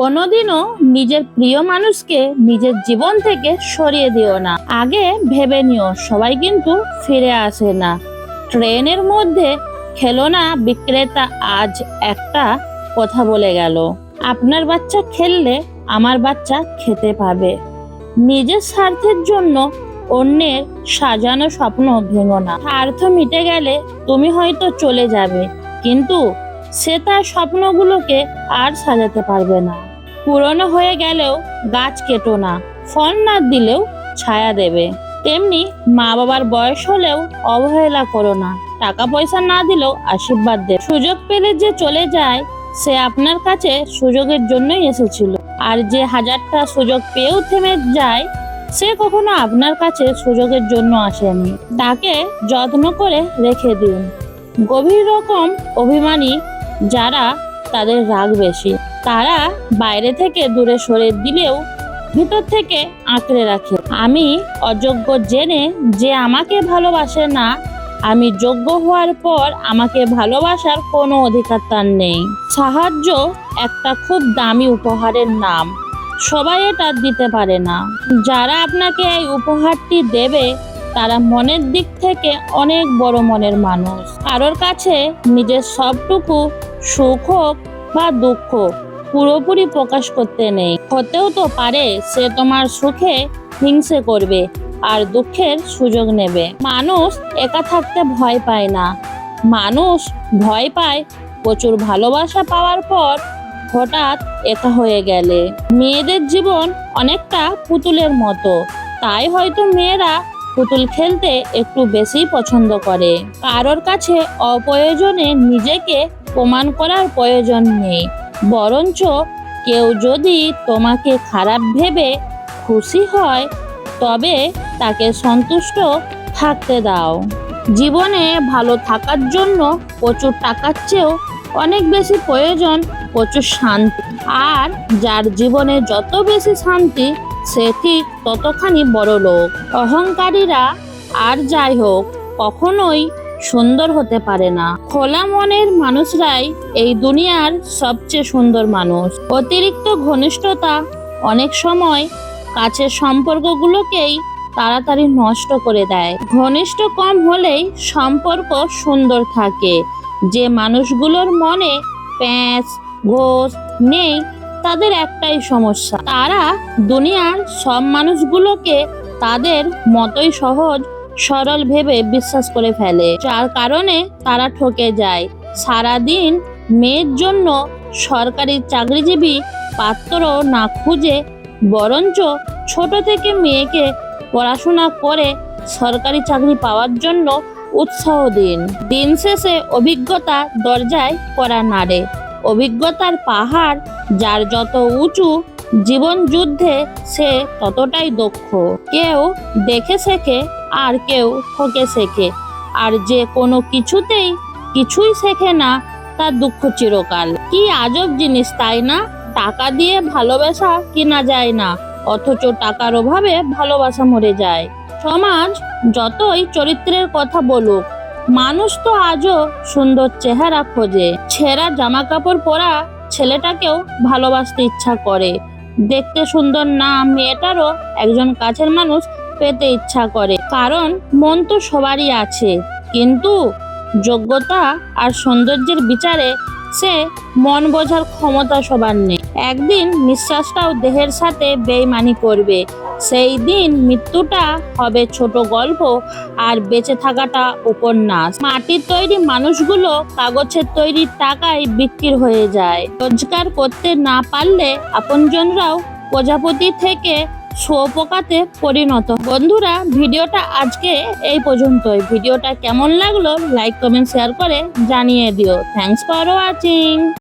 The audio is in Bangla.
কোনোদিনও নিজের প্রিয় মানুষকে নিজের জীবন থেকে সরিয়ে দিও না। আগে ভেবে নিও, সবাই কিন্তু ফিরে আসে না। ট্রেনের মধ্যে খেলনা বিক্রেতা আজ একটা কথা বলে গেল। আপনার বাচ্চা খেললে আমার বাচ্চা খেতে পাবে। নিজের স্বার্থের জন্য অন্যের সাজানো স্বপ্ন ভেঙো না। স্বার্থ মিটে গেলে তুমি হয়তো চলে যাবে, কিন্তু সে তার স্বপ্নগুলোকে আর সাজাতে পারবে না। পুরনো হয়ে গেলেও গাছ কেটো না, ফল না দিলেও ছায়া দেবে। তেমনি মা বাবার বয়স হলেও অবহেলা করো না টাকা পয়সা না দিলেও আশীর্বাদ দেবে। সুযোগ পেলে যে চলে যায়, সে আপনার কাছে সুযোগের জন্যই এসেছিল। আর যে হাজারটা সুযোগ পেয়েও থেমে যায়, সে কখনো আপনার কাছে সুযোগের জন্য আসেনি। তাকে যত্ন করে রেখে দিন। গভীর রকম অভিমানী যারা তাদের রাগ বেশি। তারা বাইরে থেকে দূরে সরে দিলেও ভিতর থেকে আঁকড়ে রাখে। আমি অযোগ্য জেনে যে আমাকে ভালোবাসে না, আমি যোগ্য হওয়ার পর আমাকে ভালোবাসার কোনো অধিকার তার নেই। সাহায্য একটা খুব দামি উপহারের নাম। সবাই এটা দিতে পারে না। যারা আপনাকে এই উপহারটি দেবে, তারা মনের দিক থেকে অনেক বড় মনের মানুষ। কারোর কাছে নিজের সবটুকু সুখ হোক বা দুঃখ, পুরোপুরি প্রকাশ করতে নেই। হতেও তো পারে সে তোমার সুখে হিংসে করবে আর দুঃখের সুযোগ নেবে। মানুষ একা থাকতে ভয় পায় না। মানুষ ভয় পায় প্রচুর ভালোবাসা পাওয়ার পর হঠাৎ একা হয়ে গেলে। মেয়েদের জীবন অনেকটা পুতুলের মতো। তাই হয়তো মেয়েরা পুতুল খেলতে একটু বেশি পছন্দ করে। কারোর কাছে অপ্রয়োজনে নিজেকে প্রমাণ করার প্রয়োজন নেই। বরঞ্চ কেউ যদি তোমাকে খারাপ ভেবে খুশি হয়, তবে তাকে সন্তুষ্ট থাকতে দাও। জীবনে ভালো থাকার জন্য প্রচুর টাকার চেয়েও অনেক বেশি প্রয়োজন প্রচুর শান্তি। আর যার জীবনে যত বেশি শান্তি, সে ঠিক ততখানি বড় লোক অহংকারীরা আর যাই হোক, কখনোই সুন্দর হতে পারে না। খোলা মনের মানুষরাই এই দুনিয়ার সবচেয়ে সুন্দর মানুষ। অতিরিক্ত ঘনিষ্ঠতা অনেক সময় কাছের সম্পর্কগুলোকেই তাড়াতাড়ি নষ্ট করে দেয়। ঘনিষ্ঠ কম হলেই সম্পর্ক সুন্দর থাকে। যে মানুষগুলোর মনে প্যাঁচ ঘোষ নেই, তাদের একটাই সমস্যা। তারা দুনিয়ার সব মানুষগুলোকে তাদের মতোই সহজ সরল ভেবে বিশ্বাস করে ফেলে। যার কারণে তারা ঠকে যায়। সারাদিন মেয়ের জন্য সরকারি চাকরিজীবী পাত্র না খুঁজে, বরঞ্চ ছোট থেকে মেয়েকে পড়াশোনা করে সরকারি চাকরি পাওয়ার জন্য উৎসাহ দিন। দিন শেষে অভিজ্ঞতা দরজায় করা নাড়ে। অভিজ্ঞতার পাহাড় যার যত উঁচু জীবন যুদ্ধে সে ততটাই দক্ষ। কেউ দেখে শেখে আর কেউ ঠকে শেখে। আর যে কোনো কিছুতেই কিছুই শেখে না তার দুঃখ চিরকাল। কি আজব জিনিস, তাই না? টাকা দিয়ে ভালোবাসা কিনা যায় না, অথচ টাকার অভাবে ভালোবাসা মরে যায়। সমাজ যতই চরিত্রের কথা বলুক, মানুষ তো আজও সুন্দর চেহারা খোঁজে। ছেঁড়া জামা কাপড় পরা ছেলেটাকেও ভালোবাসতে ইচ্ছা করে। দেখতে সুন্দর না, মেয়েটারও একজন কাছের মানুষ পেতে ইচ্ছা করে। কারণ মন তো সবারই আছে। কিন্তু যোগ্যতা আর সৌন্দর্যের বিচারে সে মন বোঝার ক্ষমতা সবার নেই। একদিন নিঃশ্বাসটাও দেহের সাথে বেইমানি করবে। সেই দিন মৃত্যুটা হবে ছোট গল্প আর বেঁচে থাকাটা উপন্যাস। মাটির তৈরি মানুষগুলো কাগজের তৈরি টাকায় বিক্রি হয়ে যায়। রোজগার করতে না পারলে আপনজনরাও প্রজাপতি থেকে শুয়োপোকাতে পরিণত। বন্ধুরা, ভিডিওটা আজকে এই পর্যন্তই। ভিডিওটা কেমন লাগল লাইক কমেন্ট শেয়ার করে জানিয়ে দিও। Thanks for watching